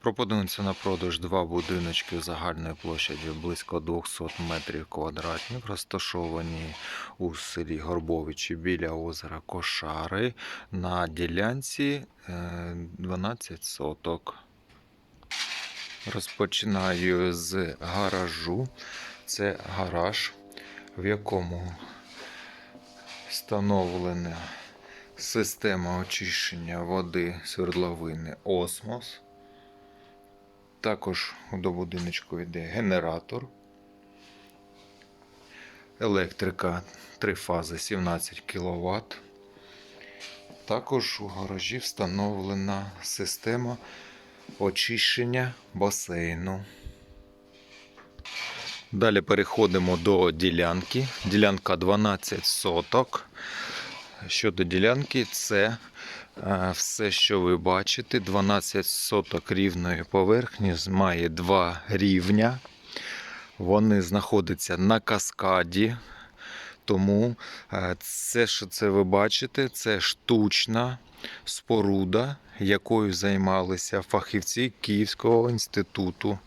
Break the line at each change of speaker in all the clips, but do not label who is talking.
Пропонується на продаж два будиночки загальною площадю близько 200 метрів квадратних, розташовані у селі Горбовичі біля озера Кошари на ділянці е, 12 соток. Розпочинаю з гаражу. Це гараж, в якому встановлена система очищення води свердловини Осмос. Також до будиночку йде генератор. Електрика 3 фази 17 кВт. Також у гаражі встановлена система очищення басейну. Далі переходимо до ділянки. Ділянка 12 соток. Щодо ділянки, це все, що ви бачите. 12 соток рівної поверхні має два рівня. Вони знаходяться на каскаді. Тому е, це, що це ви бачите, це штучна споруда, якою займалися фахівці Київського інституту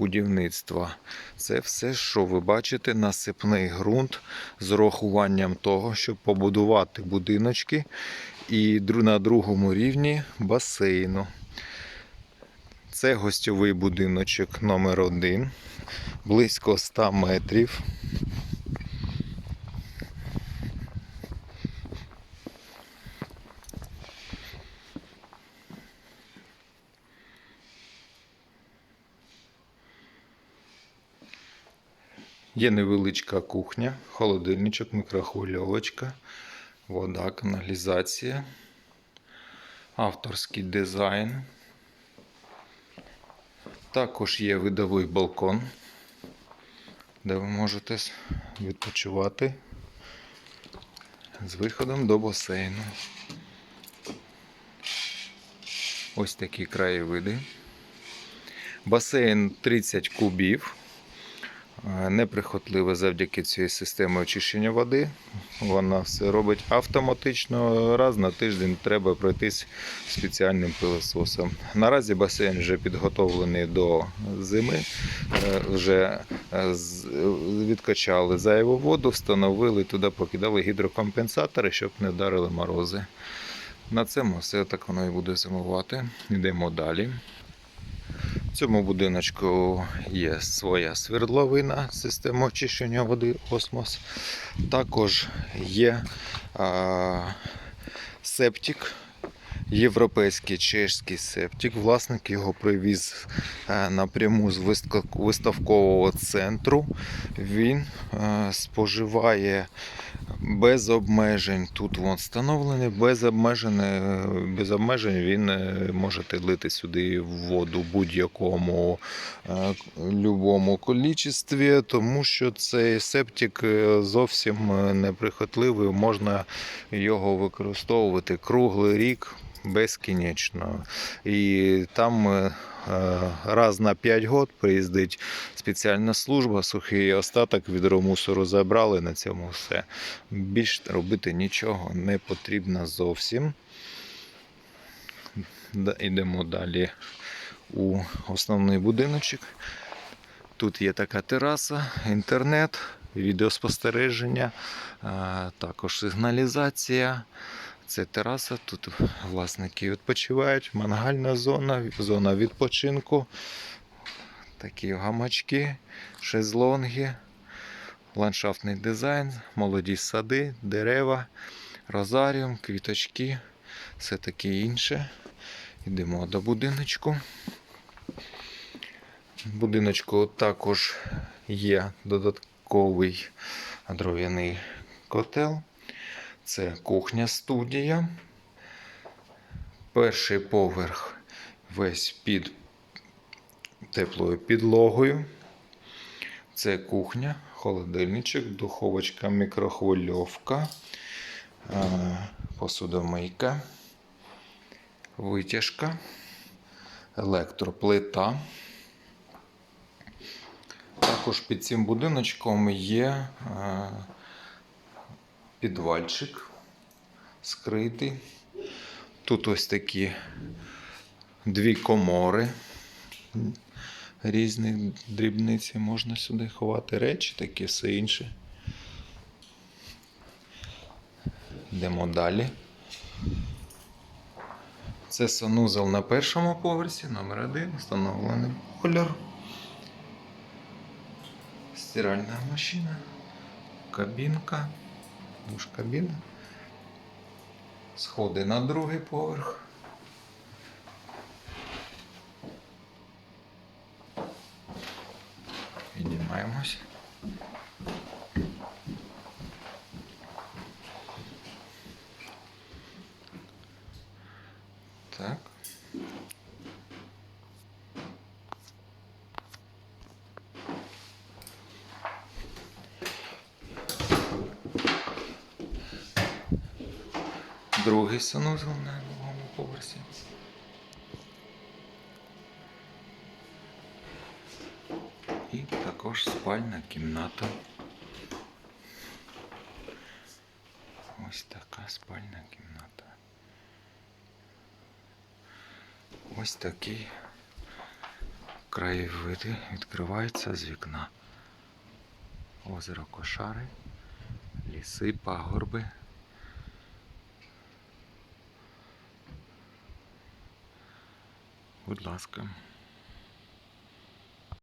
будівництва. Це все, що ви бачите, насипний ґрунт з урахуванням того, щоб побудувати будиночки і на другому рівні басейну. Це гостьовий будиночок номер один, близько 100 метрів. Є невеличка кухня, холодильничок, мікрохвильовочка, вода, каналізація, авторський дизайн. Також є видовий балкон, де ви можете відпочивати з виходом до басейну. Ось такі краєвиди. Басейн 30 кубів. Е, Неприхотливе завдяки цій системі очищення води. Вона все робить автоматично. Раз на тиждень треба пройтись спеціальним пилососом. Наразі басейн вже підготовлений до зими. Е, Вже е, відкачали зайву воду, встановили туди, покидали гідрокомпенсатори, щоб не вдарили морози. На цьому все так воно і буде зимувати. Йдемо далі. В цьому будиночку є своя свердловина, система очищення води Осмос. Також є а, септик, європейський чешський септик. Власник його привіз е, напряму з виставк- виставкового центру. Він е, споживає без обмежень. Тут вон встановлений, без обмежень, е, без обмежень він е, можете лити сюди воду будь-якому любому кількості, тому що цей септик зовсім неприхотливий, можна його використовувати круглий рік безкінечно. І там е, е, раз на 5 років приїздить спеціальна служба, сухий остаток відро мусору забрали, на цьому все. Більш робити нічого не потрібно зовсім. Йдемо далі у основний будиночок. Тут є така тераса, інтернет, відеоспостереження, також сигналізація. Це тераса, тут власники відпочивають, мангальна зона, зона відпочинку, такі гамачки, шезлонги, ландшафтний дизайн, молоді сади, дерева, розаріум, квіточки, все таке інше. Йдемо до будиночку. Будиночку також є додатковий дров'яний котел. Це кухня студія. Перший поверх весь під теплою підлогою. Це кухня, холодильничок, духовочка, мікрохвильовка, е, посудомийка, витяжка, електроплита. Також під цим будиночком є е, підвальчик скритий. Тут ось такі дві комори різні дрібниці. Можна сюди ховати речі, такі все інше. Йдемо далі. Це санузел на першому поверсі, номер один, встановлений бойлер. Стиральна машина, кабінка, душ кабіна. Сходи на другий поверх. Піднімаємось. Так. Другий санузел на другому поверсі. І також спальна кімната. Ось така спальна кімната. Ось такий краєвид відкривається з вікна. Озеро Кошари, ліси, пагорби. Будь ласка.